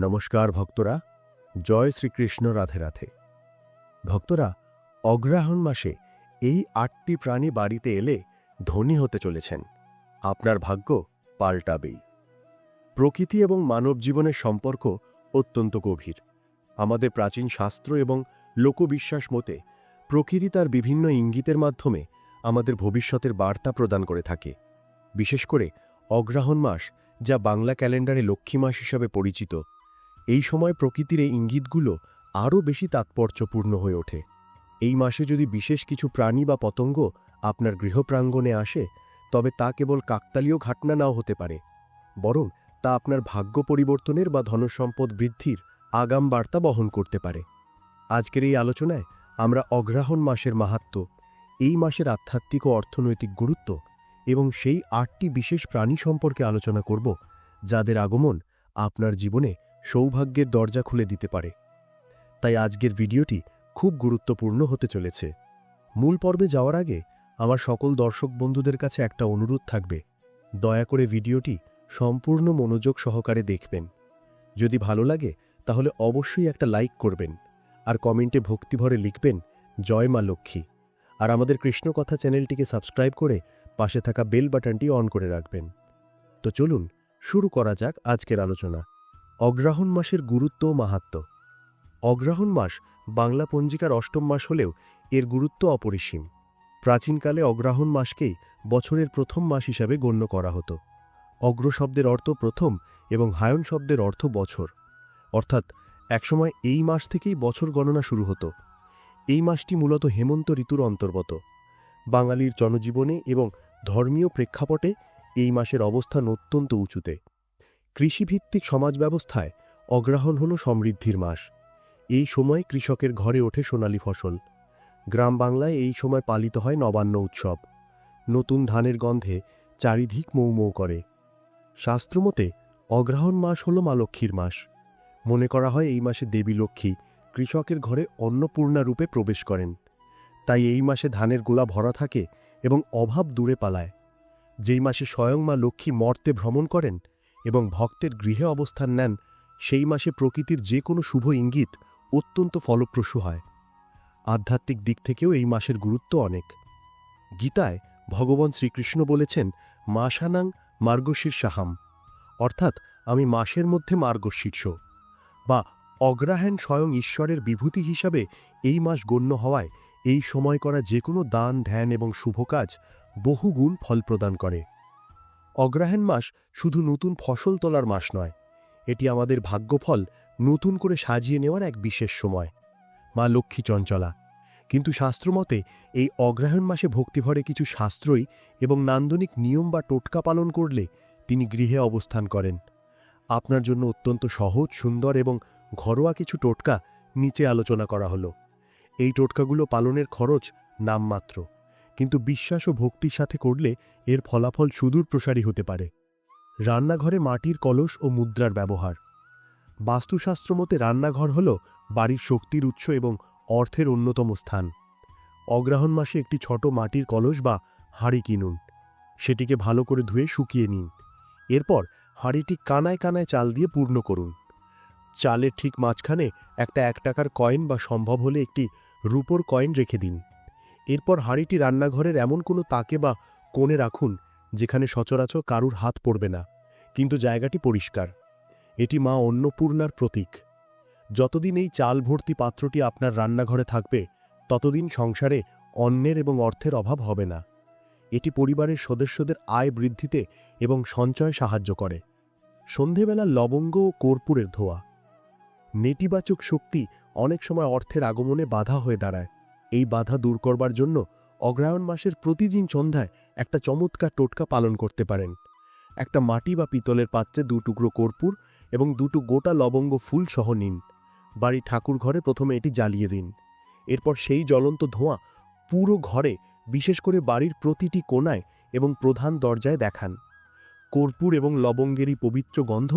নমস্কার ভক্তরা, জয় শ্রীকৃষ্ণ রাধে রাধে। ভক্তরা, অগ্রহায়ণ মাসে এই আটটি প্রাণী বাড়িতে এলে ধনী হতে চলেছেন। আপনার ভাগ্য পাল্টাবেই। প্রকৃতি এবং মানব জীবনের সম্পর্ক অত্যন্ত গভীর। আমাদের প্রাচীন শাস্ত্র এবং লোকবিশ্বাস মতে প্রকৃতি তার বিভিন্ন ইঙ্গিতের মাধ্যমে আমাদের ভবিষ্যতের বার্তা প্রদান করে থাকে। বিশেষ করে অগ্রহায়ণ মাস, যা বাংলা ক্যালেন্ডারে লক্ষ্মী মাস হিসাবে পরিচিত। এই সময় প্রকৃতির এই ইঙ্গিতগুলো আরও বেশি তাৎপর্যপূর্ণ হয়ে ওঠে। এই মাসে যদি বিশেষ কিছু প্রাণী বা পতঙ্গ আপনার গৃহপ্রাঙ্গণে আসে, তবে তা কেবল কাকতালীয় ঘটনা নাও হতে পারে, বরং তা আপনার ভাগ্য পরিবর্তনের বা ধনসম্পদ বৃদ্ধির আগাম বার্তা বহন করতে পারে। আজকের এই আলোচনায় আমরা অগ্রহায়ণ মাসের মাহাত্ম, এই মাসের আধ্যাত্মিক ও অর্থনৈতিক গুরুত্ব এবং সেই আটটি বিশেষ প্রাণী সম্পর্কে আলোচনা করব, যাদের আগমন আপনার জীবনে সৌভাগ্যের দরজা খুলে দিতে পারে। তাই আজকের ভিডিওটি খুব গুরুত্বপূর্ণ হতে চলেছে। মূল পর্বে যাওয়ার আগে আমার সকল দর্শক বন্ধুদের কাছে একটা অনুরোধ থাকবে। দয়া করে ভিডিওটি সম্পূর্ণ মনোযোগ সহকারে দেখবেন। যদি ভালো লাগে, তাহলে অবশ্যই একটা লাইক করবেন আর কমেন্টে ভক্তিভরে লিখবেন, জয় মা লক্ষ্মী। আর আমাদের কৃষ্ণকথা চ্যানেলটিকে সাবস্ক্রাইব করে পাশে থাকা বেল বাটনটি অন করে রাখবেন। তো চলুন, শুরু করা যাক আজকের আলোচনা। অগ্রহায়ণ মাসের গুরুত্ব ও মাহাত্ম। অগ্রহায়ণ মাস বাংলা পঞ্জিকার অষ্টম মাস হলেও এর গুরুত্ব অপরিসীম। প্রাচীনকালে অগ্রহায়ণ মাসকেই বছরের প্রথম মাস হিসাবে গণ্য করা হতো। অগ্র শব্দের অর্থ প্রথম এবং হায়ন শব্দের অর্থ বছর। অর্থাৎ একসময় এই মাস থেকেই বছর গণনা শুরু হতো। এই মাসটি মূলত হেমন্ত ঋতুর অন্তর্গত। বাঙালির জনজীবনে এবং ধর্মীয় প্রেক্ষাপটে এই মাসের অবস্থান অত্যন্ত উঁচুতে। কৃষিভিত্তিক সমাজ ব্যবস্থায় অগ্রহায়ণ হল সমৃদ্ধির মাস। এই সময় কৃষকের ঘরে ওঠে সোনালী ফসল। গ্রাম বাংলায় এই সময় পালিত হয় নবান্ন উৎসব। নতুন ধানের গন্ধে চারিধিক মৌমৌ করে। শাস্ত্রমতে অগ্রহায়ণ মাস হল মা লক্ষ্মীর মাস। মনে করা হয় এই মাসে দেবী লক্ষ্মী কৃষকের ঘরে অন্নপূর্ণা রূপে প্রবেশ করেন। তাই এই মাসে ধানের গোলা ভরা থাকে এবং অভাব দূরে পালায়। যেই মাসে স্বয়ং মা লক্ষ্মী মর্তে ভ্রমণ করেন এবং ভক্তের গৃহে অবস্থান নেন, সেই মাসে প্রকৃতির যে কোনো শুভ ইঙ্গিত অত্যন্ত ফলপ্রসূ হয়। আধ্যাত্মিক দিক থেকেও এই মাসের গুরুত্ব অনেক। গীতায় ভগবান শ্রীকৃষ্ণ বলেছেন, মাসানাং মার্গশীর্ষাহাম। অর্থাৎ, আমি মাসের মধ্যে মার্গশীর্ষ বা অগ্রাহায়ণ স্বয়ং ঈশ্বরের বিভূতি হিসাবে এই মাস গণ্য হওয়ায় এই সময় করা যে কোনো দান, ধ্যান এবং শুভ কাজ বহুগুণ ফল প্রদান করে। অগ্রহায়ণ মাস শুধু নতুন ফসল তোলার মাস নয়, এটি আমাদের ভাগ্যফল নতুন করে সাজিয়ে নেওয়ার এক বিশেষ সময়। মা লক্ষ্মী চঞ্চলা, কিন্তু শাস্ত্রমতে এই অগ্রহায়ণ মাসে ভক্তিভরে কিছু শাস্ত্রই এবং নান্দনিক নিয়ম বা টোটকা পালন করলে তিনি গৃহে অবস্থান করেন। আপনার জন্য অত্যন্ত সহজ, সুন্দর এবং ঘরোয়া কিছু টোটকা নিচে আলোচনা করা হলো। এই টোটকাগুলো পালনের খরচ নামমাত্র। কিন্তু বিশ্বাস ও ভক্তির সাথে করলে এর ফলাফল সুদূর প্রসারী হতে পারে। রান্নাঘরে মাটির কলস ও মুদ্রার ব্যবহার। বাস্তুশাস্ত্র মতে রান্নাঘর হল বাড়ির শক্তির উৎস এবং অর্থের অন্যতম স্থান। অগ্রহায়ণ মাসে একটি ছোট মাটির কলস বা হাঁড়ি কিনুন। সেটিকে ভালো করে ধুয়ে শুকিয়ে নিন। এরপর হাঁড়িটি কানায় কানায় চাল দিয়ে পূর্ণ করুন। চালের ঠিক মাঝখানে একটা এক টাকার কয়েন বা সম্ভব হলে একটি রূপোর কয়েন রেখে দিন। এরপর হাঁড়িটি রান্নাঘরের এমন কোনো তাকে বা কোণে রাখুন, যেখানে সচরাচর কারুর হাত পড়বে না, কিন্তু জায়গাটি পরিষ্কার। এটি মা অন্নপূর্ণার প্রতীক। যতদিন এই চাল ভর্তি পাত্রটি আপনার রান্নাঘরে থাকবে, ততদিন সংসারে অন্নের এবং অর্থের অভাব হবে না। এটি পরিবারের সদস্যদের আয় বৃদ্ধিতে এবং সঞ্চয় সাহায্য করে। সন্ধেবেলা লবঙ্গ ও কর্পূরের ধোয়া। নেতিবাচক শক্তি অনেক সময় অর্থের আগমনে বাধা হয়ে দাঁড়ায়। এই বাধা দূর করবার জন্য অগ্রায়ণ মাসের প্রতিদিন সন্ধ্যায় একটা চমৎকার টোটকা পালন করতে পারেন। একটা মাটি বা পিতলের পাত্রে দু টুকরো কর্পূর এবং দুটো গোটা লবঙ্গ ফুল সহ নিন। বাড়ি ঠাকুর ঘরে প্রথমে এটি জ্বালিয়ে দিন। এরপর সেই জ্বলন্ত ধোঁয়া পুরো ঘরে, বিশেষ করে বাড়ির প্রতিটি কোণায় এবং প্রধান দরজায় দেখান। কর্পূর এবং লবঙ্গেরই পবিত্র গন্ধ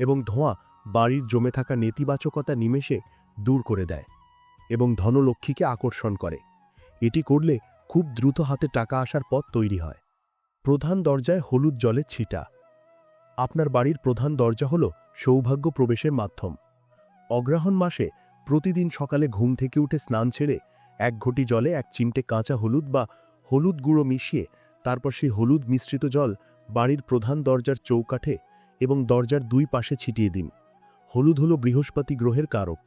এবং ধোঁয়া বাড়ির জমে থাকা নেতিবাচকতা নিমেষে দূর করে দেয়। এবং ধনলক্ষ্মীকে আকর্ষণ করে। এটি করলে খুব দ্রুত হাতে টাকা আসার পথ তৈরি হয়। প্রধান দরজায় হলুদ জলে ছিটা। আপনার বাড়ির প্রধান দরজা হল সৌভাগ্য প্রবেশের মাধ্যম। অগ্রহণ মাসে প্রতিদিন সকালে ঘুম থেকে উঠে স্নান ছেড়ে এক ঘটি জলে এক চিমটে কাঁচা হলুদ বা হলুদ গুঁড়ো মিশিয়ে তারপর সেই হলুদ মিশ্রিত জল বাড়ির প্রধান দরজার চৌকাঠে এবং দরজার দুই পাশে ছিটিয়ে দিন। হলুদ হল বৃহস্পতি গ্রহের কারক।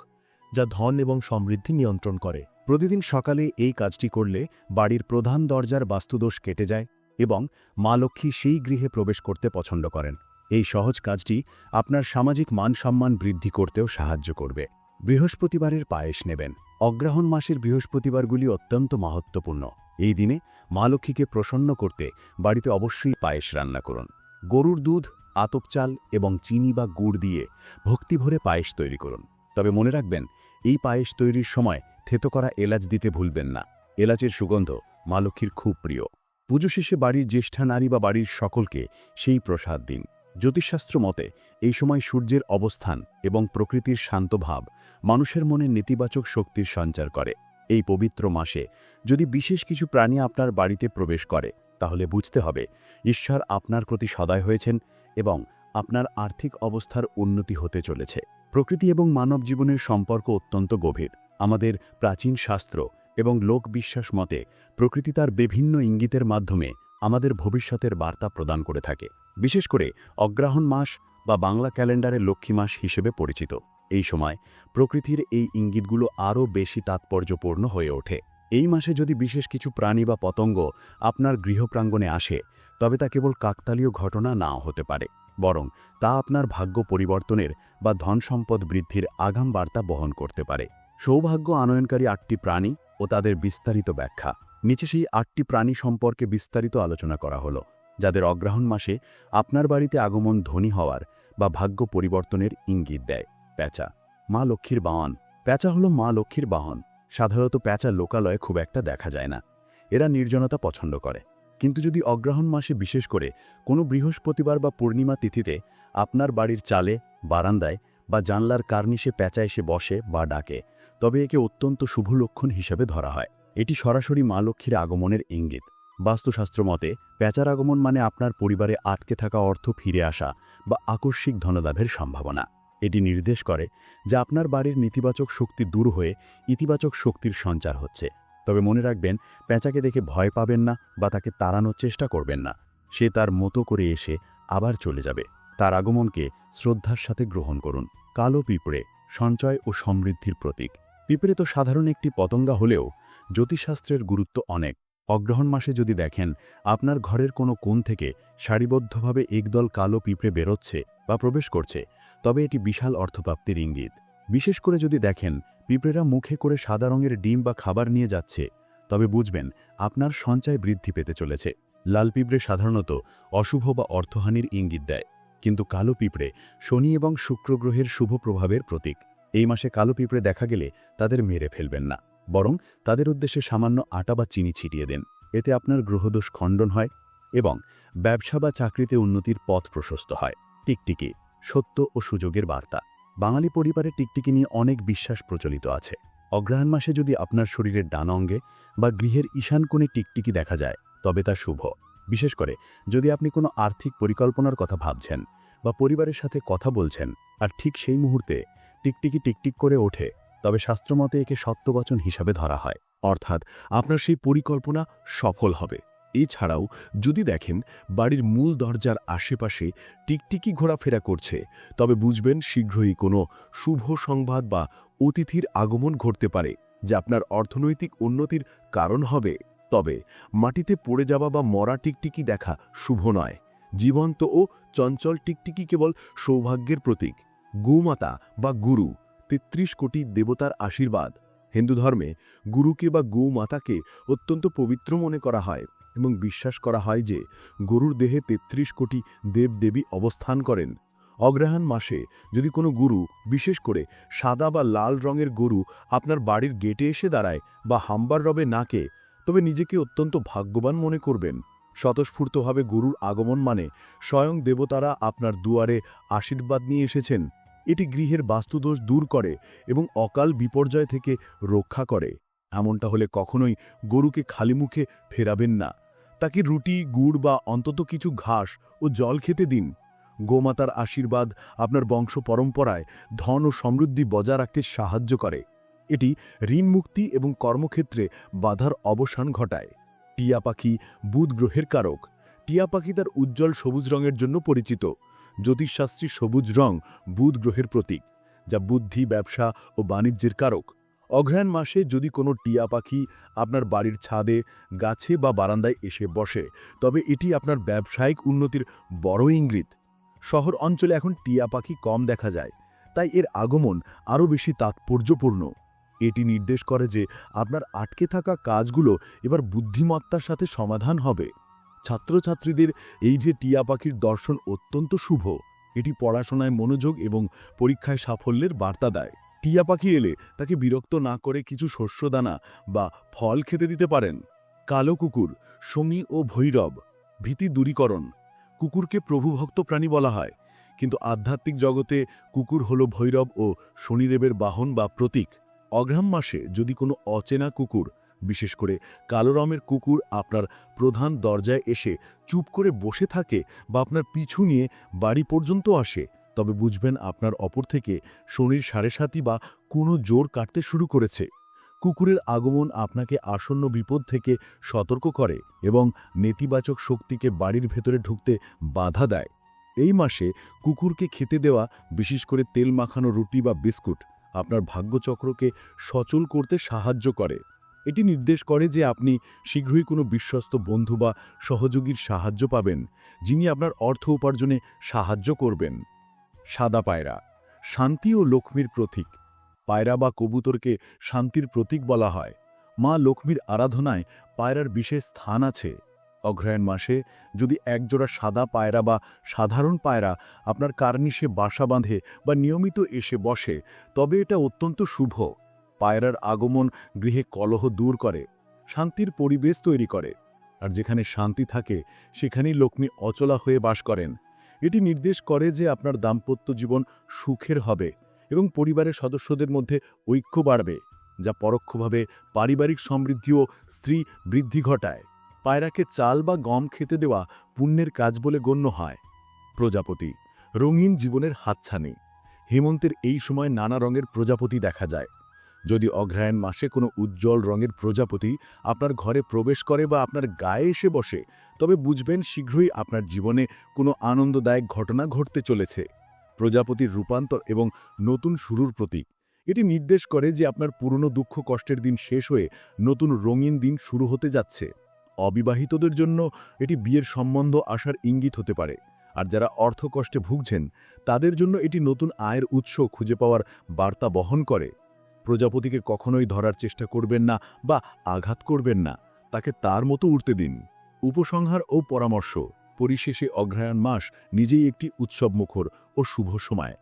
যা ধন এবং সমৃদ্ধি নিয়ন্ত্রণ করে। প্রতিদিন সকালে এই কাজটি করলে বাড়ির প্রধান দরজার বাস্তুদোষ কেটে যায় এবং মা লক্ষ্মী সেই গৃহে প্রবেশ করতে পছন্দ করেন। এই সহজ কাজটি আপনার সামাজিক মান সম্মান বৃদ্ধি করতেও সাহায্য করবে। বৃহস্পতিবারের পায়েস নেবেন। অগ্রহণ মাসের বৃহস্পতিবারগুলি অত্যন্ত মাহাত্ম্যপূর্ণ। এই দিনে মা লক্ষ্মীকে প্রসন্ন করতে বাড়িতে অবশ্যই পায়েস রান্না করুন। গরুর দুধ, আতপ চাল এবং চিনি বা গুড় দিয়ে ভক্তিভরে পায়েস তৈরি করুন। তবে মনে রাখবেন এই পায়েস তৈরির সময় থেতো করা এলাচ দিতে ভুলবেন না। এলাচের সুগন্ধ মা লক্ষ্মীর খুব প্রিয়। পুজো শেষে বাড়ির জ্যেষ্ঠা নারী বা বাড়ির সকলকে সেই প্রসাদ দিন। জ্যোতিষশাস্ত্র মতে, এই সময় সূর্যের অবস্থান এবং প্রকৃতির শান্ত ভাব মানুষের মনে নেতিবাচক শক্তির সঞ্চার করে। এই পবিত্র মাসে যদি বিশেষ কিছু প্রাণী আপনার বাড়িতে প্রবেশ করে, তাহলে বুঝতে হবে ঈশ্বর আপনার প্রতি সদয় হয়েছেন এবং আপনার আর্থিক অবস্থার উন্নতি হতে চলেছে। প্রকৃতি এবং মানব জীবনের সম্পর্ক অত্যন্ত গভীর। আমাদের প্রাচীন শাস্ত্র এবং লোকবিশ্বাস মতে প্রকৃতি তার বিভিন্ন ইঙ্গিতের মাধ্যমে আমাদের ভবিষ্যতের বার্তা প্রদান করে থাকে। বিশেষ করে অগ্রহণ মাস বা বাংলা ক্যালেন্ডারে লক্ষ্মী মাস হিসেবে পরিচিত। এই সময় প্রকৃতির এই ইঙ্গিতগুলো আরও বেশি তাৎপর্যপূর্ণ হয়ে ওঠে। এই মাসে যদি বিশেষ কিছু প্রাণী বা পতঙ্গ আপনার গৃহপ্রাঙ্গণে আসে, তবে তা কেবল কাকতালীয় ঘটনা নাও হতে পারে। বরং তা আপনার ভাগ্য পরিবর্তনের বা ধন সম্পদ বৃদ্ধির আগাম বার্তা বহন করতে পারে। সৌভাগ্য আনয়নকারী আটটি প্রাণী ও তাদের বিস্তারিত ব্যাখ্যা। নিচে সেই আটটি প্রাণী সম্পর্কে বিস্তারিত আলোচনা করা হলো, যাদের অগ্রহণ মাসে আপনার বাড়িতে আগমন ধনী হওয়ার বা ভাগ্য পরিবর্তনের ইঙ্গিত দেয়। প্যাঁচা, মা লক্ষ্মীর বাহন। প্যাঁচা হলো মা লক্ষ্মীর বাহন। সাধারণত প্যাঁচা লোকালয়ে খুব একটা দেখা যায় না। এরা নির্জনতা পছন্দ করে। কিন্তু যদি অগ্রহণ মাসে বিশেষ করে কোনো বৃহস্পতিবার বা পূর্ণিমা তিথিতে আপনার বাড়ির চালে, বারান্দায় বা জানলার কার্নিশে প্যাঁচা এসে বসে বা ডাকে, তবে একে অত্যন্ত শুভ লক্ষণ হিসেবে ধরা হয়। এটি সরাসরি মা লক্ষ্মীর আগমনের ইঙ্গিত। বাস্তুশাস্ত্র মতে প্যাঁচার আগমন মানে আপনার পরিবারে আটকে থাকা অর্থ ফিরে আসা বা আকস্মিক ধনলাভের সম্ভাবনা। এটি নির্দেশ করে যে আপনার বাড়ির নেতিবাচক শক্তি দূর হয়ে ইতিবাচক শক্তির সঞ্চার হচ্ছে। তবে মনে রাখবেন, পেঁচাকে দেখে ভয় পাবেন না বা তাকে তাড়ানোর চেষ্টা করবেন না। সে তার মতো করে এসে আবার চলে যাবে। তার আগমনকে শ্রদ্ধার সাথে গ্রহণ করুন। কালো পিঁপড়ে, সঞ্চয় ও সমৃদ্ধির প্রতীক। পিঁপড়ে তো সাধারণ একটি পতঙ্গা হলেও জ্যোতিষশাস্ত্রের গুরুত্ব অনেক। অগ্রহণ মাসে যদি দেখেন, আপনার ঘরের কোনো কোণ থেকে সারিবদ্ধভাবে একদল কালো পিঁপড়ে বেরোচ্ছে বা প্রবেশ করছে, তবে এটি বিশাল অর্থপ্রাপ্তির ইঙ্গিত। বিশেষ করে যদি দেখেন পিঁপড়েরা মুখে করে সাদা রঙের ডিম বা খাবার নিয়ে যাচ্ছে। তবে বুঝবেন, আপনার সঞ্চয় বৃদ্ধি পেতে চলেছে। লাল পিঁপড়ে সাধারণত অশুভ বা অর্থহানির ইঙ্গিত দেয়। কিন্তু কালো পিঁপড়ে শনি এবং শুক্র গ্রহের শুভ প্রভাবের প্রতীক। এই মাসে কালো পিঁপড়ে দেখা গেলে তাদের মেরে ফেলবেন না। বরং তাদের উদ্দেশ্যে সামান্য আটা বা চিনি ছিটিয়ে দেন। এতে আপনার গ্রহদোষ খণ্ডন হয় এবং ব্যবসা বা চাকরিতে উন্নতির পথ প্রশস্ত হয়। টিকটিকি, সত্য ও সুযোগের বার্তা। বাঙালি পরিবারে টিকটিকি নিয়ে অনেক বিশ্বাস প্রচলিত আছে। অগ্রহায়ণ মাসে যদি আপনার শরীরের ডান অঙ্গে বা গৃহের ঈশান কোণে টিকটিকি দেখা যায়, তবে তা শুভ। বিশেষ করে যদি আপনি কোনো আর্থিক পরিকল্পনার কথা ভাবছেন বা পরিবারের সাথে কথা বলছেন, আর ঠিক সেই মুহূর্তে টিকটিকি টিকটিক করে ওঠে, তবে শাস্ত্রমতে একে সত্যবচন হিসাবে ধরা হয়। অর্থাৎ আপনার সেই পরিকল্পনা সফল হবে। এছাড়াও যদি দেখেন, বাড়ির মূল দরজার আশেপাশে টিকটিকি ঘোরাফেরা করছে, তবে বুঝবেন শীঘ্রই কোনো শুভ সংবাদ বা অতিথির আগমন ঘটতে পারে, যা আপনার অর্থনৈতিক উন্নতির কারণ হবে। তবে মাটিতে পড়ে যাওয়া বা মরা টিকটিকি দেখা শুভ নয়। জীবন্ত ও চঞ্চল টিকটিকি কেবল সৌভাগ্যের প্রতীক। গোমাতা বা গুরু, তেত্রিশ কোটি দেবতার আশীর্বাদ। হিন্দু ধর্মে গুরুকে বা গোমাতাকে অত্যন্ত পবিত্র মনে করা হয় এবং বিশ্বাস করা হয় যে গরুর দেহে তেত্রিশ কোটি দেবদেবী অবস্থান করেন। অগ্রহায়ণ মাসে যদি কোনো গুরু, বিশেষ করে সাদা বা লাল রঙের গরু আপনার বাড়ির গেটে এসে দাঁড়ায় বা হাম্বার রবে নাকে, তবে নিজেকে অত্যন্ত ভাগ্যবান মনে করবেন। স্বতঃস্ফূর্তভাবে গুরুর আগমন মানে স্বয়ং দেবতারা আপনার দুয়ারে আশীর্বাদ নিয়ে এসেছেন। এটি গৃহের বাস্তুদোষ দূর করে এবং অকাল বিপর্যয় থেকে রক্ষা করে। এমনটা হলে কখনোই গরুকে খালি মুখে ফেরাবেন না। তাকে রুটি, গুড় বা অন্তত কিছু ঘাস ও জল খেতে দিন। গোমাতার আশীর্বাদ আপনার বংশ পরম্পরায় ধন ও সমৃদ্ধি বজায় রাখতে সাহায্য করে। এটি ঋণ মুক্তি এবং কর্মক্ষেত্রে বাধার অবসান ঘটায়। টিয়া পাখি বুধ গ্রহের কারক। টিয়া পাখি তার উজ্জ্বল সবুজ রঙের জন্য পরিচিত। জ্যোতিষশাস্ত্রী সবুজ রং বুধ গ্রহের প্রতীক, যা বুদ্ধি, ব্যবসা ও বাণিজ্যের কারক। অঘ্রায়ণ মাসে যদি কোনো টিয়া পাখি আপনার বাড়ির ছাদে, গাছে বা বারান্দায় এসে বসে, তবে এটি আপনার ব্যবসায়িক উন্নতির বড় ইঙ্গিত। শহর অঞ্চলে এখন টিয়া পাখি কম দেখা যায়, তাই এর আগমন আরও বেশি তাৎপর্যপূর্ণ। এটি নির্দেশ করে যে আপনার আটকে থাকা কাজগুলো এবার বুদ্ধিমত্তার সাথে সমাধান হবে। ছাত্রছাত্রীদের এই যে টিয়া পাখির দর্শন অত্যন্ত শুভ, এটি পড়াশোনায় মনোযোগ এবং পরীক্ষায় সাফল্যের বার্তা দেয়। টিয়া পাখি এলে তাকে বিরক্ত না করে কিছু শস্যদানা বা ফল খেতে দিতে পারেন। কালো কুকুর, সমী ও ভৈরব, ভীতি দূরীকরণ, কুকুরকে প্রভুভক্ত প্রাণী বলা হয়। কিন্তু আধ্যাত্মিক জগতে কুকুর হল ভৈরব ও শনিদেবের বাহন বা প্রতীক। অঘ্রাম মাসে যদি কোনো অচেনা কুকুর বিশেষ করে কালো রঙের কুকুর আপনার প্রধান দরজায় এসে চুপ করে বসে থাকে বা আপনার পিছু নিয়ে বাড়ি পর্যন্ত আসে। তবে বুঝবেন আপনার অপর থেকে শনির সাড়ে সাতি বা কোনো জোর কাটতে শুরু করেছে। কুকুরের আগমন আপনাকে আসন্ন বিপদ থেকে সতর্ক করে এবং নেতিবাচক শক্তিকে বাড়ির ভেতরে ঢুকতে বাধা দেয়। এই মাসে কুকুরকে খেতে দেওয়া, বিশেষ করে তেল মাখানো রুটি বা বিস্কুট আপনার ভাগ্যচক্রকে সচল করতে সাহায্য করে। এটি নির্দেশ করে যে আপনি শীঘ্রই কোনো বিশ্বস্ত বন্ধু বা সহযোগীর সাহায্য পাবেন, যিনি আপনার অর্থ উপার্জনে সাহায্য করবেন। সাদা পায়রা, শান্তি ও লক্ষ্মীর প্রতীক। পায়রা বা কবুতরকে শান্তির প্রতীক বলা হয়। মা লক্ষ্মীর আরাধনায় পায়রার বিশেষ স্থান আছে। অগ্রহায়ণ মাসে যদি একজোড়া সাদা পায়রা বা সাধারণ পায়রা আপনার কার্নিশে বাসা বাঁধে বা নিয়মিত এসে বসে, তবে এটা অত্যন্ত শুভ। পায়রার আগমন গৃহে কলহ দূর করে, শান্তির পরিবেশ তৈরি করে। আর যেখানে শান্তি থাকে, সেখানেই লক্ষ্মী অচলা হয়ে বাস করেন। এটি নির্দেশ করে যে আপনার দাম্পত্য জীবন সুখের হবে এবং পরিবারের সদস্যদের মধ্যে ঐক্য বাড়বে, যা পরোক্ষভাবে পারিবারিক সমৃদ্ধি ও স্ত্রী বৃদ্ধি ঘটায়। পায়রাকে চাল বা গম খেতে দেওয়া পুণ্যের কাজ বলে গণ্য হয়। প্রজাপতি, রঙিন জীবনের হাতছানি। হেমন্তের এই সময় নানা রঙের প্রজাপতি দেখা যায়। যদি অগ্রহায়ণ মাসে কোনো উজ্জ্বল রঙের প্রজাপতি আপনার ঘরে প্রবেশ করে বা আপনার গায়ে এসে বসে, তবে বুঝবেন শীঘ্রই আপনার জীবনে কোনো আনন্দদায়ক ঘটনা ঘটতে চলেছে। প্রজাপতির রূপান্তর এবং নতুন শুরুর প্রতীক। এটি নির্দেশ করে যে আপনার পুরনো দুঃখ কষ্টের দিন শেষ হয়ে নতুন রঙিন দিন শুরু হতে যাচ্ছে। অবিবাহিতদের জন্য এটি বিয়ের সম্বন্ধ আসার ইঙ্গিত হতে পারে। আর যারা অর্থকষ্টে ভুগছেন, তাদের জন্য এটি নতুন আয়ের উৎস খুঁজে পাওয়ার বার্তা বহন করে। প্রজাপতিকে কখনোই ধরার চেষ্টা করবেন না বা আঘাত করবেন না, তাকে তার মতো উঠতে দিন। উপসংহার ও পরামর্শ, পরিশেষে অগ্রহায়ণ মাস নিজেই একটি উৎসবমুখর ও শুভ সময়।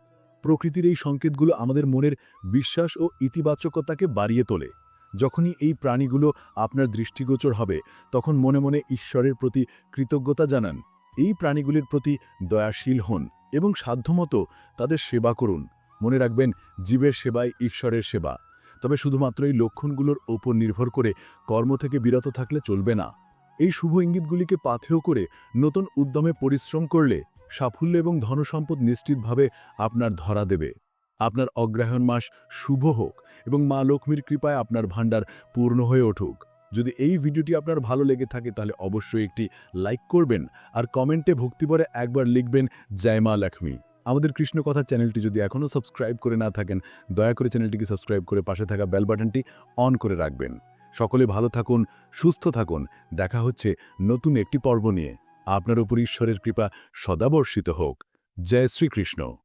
প্রকৃতির এই সংকেতগুলো আমাদের মনের বিশ্বাস ও ইতিবাচকতাকে বাড়িয়ে তোলে। যখনই এই প্রাণীগুলো আপনার দৃষ্টিগোচর হবে, তখন মনে মনে ঈশ্বরের প্রতি কৃতজ্ঞতা জানান। এই প্রাণীগুলির প্রতি দয়াশীল হন এবং সাধ্যমতো তাদের সেবা করুন। মনে রাখবেন, জীবের সেবাই ঈশ্বরের সেবা। তবে শুধুমাত্র এই লক্ষণগুলোর ওপর নির্ভর করে কর্ম থেকে বিরত থাকলে চলবে না। এই শুভ ইঙ্গিতগুলিকে পাথেয় করে নতুন উদ্যমে পরিশ্রম করলে সাফল্য এবং ধনসম্পদ নিশ্চিতভাবে আপনার ধরা দেবে। আপনার অগ্রহায়ণ মাস শুভ হোক এবং মা লক্ষ্মীর কৃপায় আপনার ভাণ্ডার পূর্ণ হয়ে উঠুক। যদি এই ভিডিওটি আপনার ভালো লেগে থাকে, তাহলে অবশ্যই একটি লাইক করবেন আর কমেন্টে ভক্তিবরে একবার লিখবেন, জয় মা লক্ষ্মী। আমাদের কৃষ্ণ কথা চ্যানেলটি যদি এখনও সাবস্ক্রাইব করে না থাকেন, দয়া করে চ্যানেলটিকে সাবস্ক্রাইব করে পাশে থাকা বেল বাটনটি অন করে রাখবেন। সকলে ভালো থাকুন, সুস্থ থাকুন। দেখা হচ্ছে নতুন একটি পর্ব নিয়ে। আপনার উপর ঈশ্বরের কৃপা সদাবর্ষিত হোক। জয় শ্রীকৃষ্ণ।